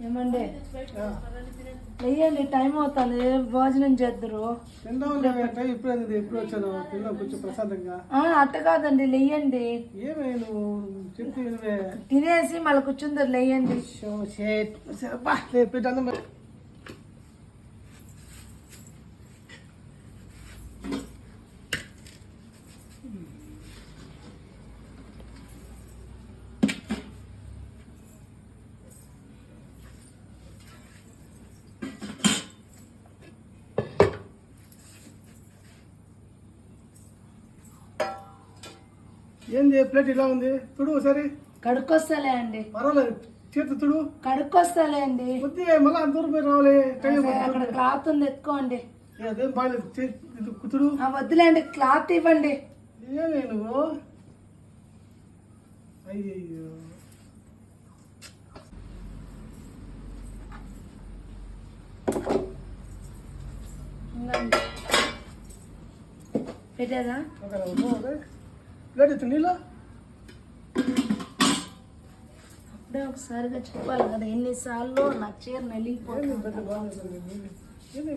ఏమండి? వెయ్యండి టైం అవుతుంది. భోజనం చేద్దరు. ఇప్పుడు అది ఎప్పుడు వచ్చాను తిన్నాం కొంచెం ప్రశాంతంగా. అట్ట కాదండి లేయండి. తినేసి మళ్ళీ కూర్చుందరు లేయండి. ఏంది ప్లేట్ ఇలా ఉంది? తుడు ఒకసారి. కడుక్కొస్తాలే అండి. పర్వాలేదు. చేతి తుడు. కడుక్కొస్తాలే అండి. వద్దే మళ్ళీ అంత దూరం పోయి రావాలి. టైం అక్కడ క్లాత్ ఉంది ఎత్తుకోండి. అదేం బాగాలేదు. ఆ, వద్దులేండి క్లాత్ ఇవ్వండి. ఏమే నువ్వు? ఉండండి. పెట్టేదా? ఒక ప్లేట్ ఎత్తు నీళ్ళు అప్పుడే ఒకసారిగా చెప్పాలి కదా ఎన్నిసార్లు నా చీర పెద్ద ఏంది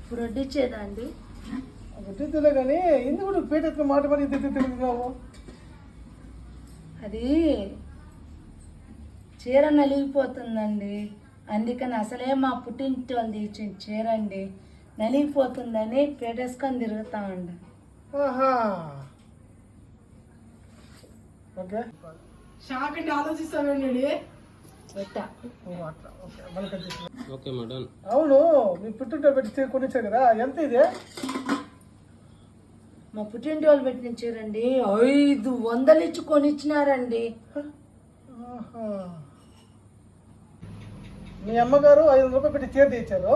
ఇప్పుడు వడ్డించేదా అండి. వడ్డీతులే కానీ ఎందుకు నువ్వు ప్లేట్ ఎత్తుకుని మాట ఎత్తి తిరుగుతున్నావు అది చీర నలిగిపోతుందండి. అందుకని అసలే మా పుట్టింటి వాళ్ళు ఇచ్చిన చీర అండి. నలిగిపోతుందని పెట్టేసుకొని తిరుగుతామండి ఆహా. ఓకే. షాక్ అంటే ఓకే మేడం. అవును మీ పుట్టింటో పెట్టి కొనిచ్చారు కదా. ఎంత ఇది? మా పుట్టింటి వాళ్ళు పెట్టిన చీరండి. ఐదు వందలు ఇచ్చి కొనిచ్చినారండి. మీ అమ్మగారు ఐదు వందల రూపాయలు పెట్టి చీర తెచ్చారు.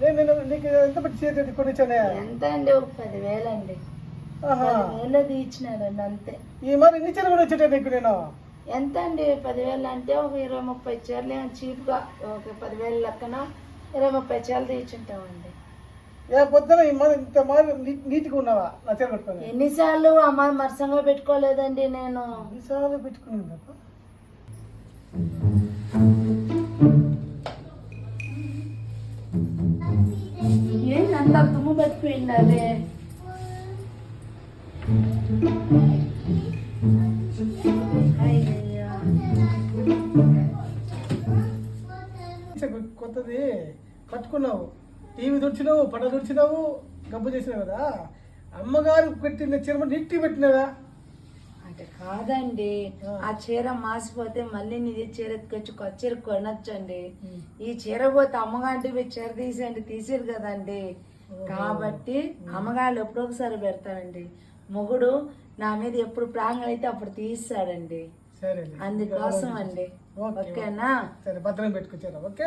నేను నేను నీకు ఎంత పెట్టి కొనిచ్చానే? ఎంత అండి? ఒక. పదివేలు తీయించినారండి అంతే. ఈ మరి ఇన్ని చీర కూడా నీకు నేను? ఎంత అండి? పదివేలు అంటే ఒక ఇరవై ముప్పై చీరలు చీప్గా ఒక పదివేలు లెక్కన ఇరవై ముప్పై చీరలు తీయించుంటామండి ఏ పొద్దున ఇంత మారి నీట్గా ఉన్నావా? నా చీర పెట్టుకొని. ఎన్నిసార్లు అమ్మ మరసంగా పెట్టుకోలేదండి నేను. ఈసారి పెట్టుకుని ఏంటి అంత దుమ్ము పట్టిపోయింది అదే. కొత్తది కట్టుకున్నావు. టీవీ తుడిచినావు పడ తుడిచినావు గబ్బు చేసినావు కదా. అమ్మగారు పెట్టిన చీర నిట్టి పెట్టినావా అంటే కాదండి. ఆ. చీర మాసిపోతే మళ్ళీ నీది చీర ఎత్తుకొచ్చి కొత్త చీర కొనొచ్చండి. ఈ చీర పోతే అమ్మగాంటి పోయి చీర తీసేయండి తీసిరు కదండి. కాబట్టి అమ్మగాళ్ళు ఎప్పుడో ఒకసారి పెడతారండి. మొగుడు నా మీద ఎప్పుడు ప్రాంగం అయితే అప్పుడు తీస్తాడండి. సరే అందుకోసం అండి. ఓకే. ఓకేనా? సరే భద్రం పెట్టుకొచ్చారా ఓకే.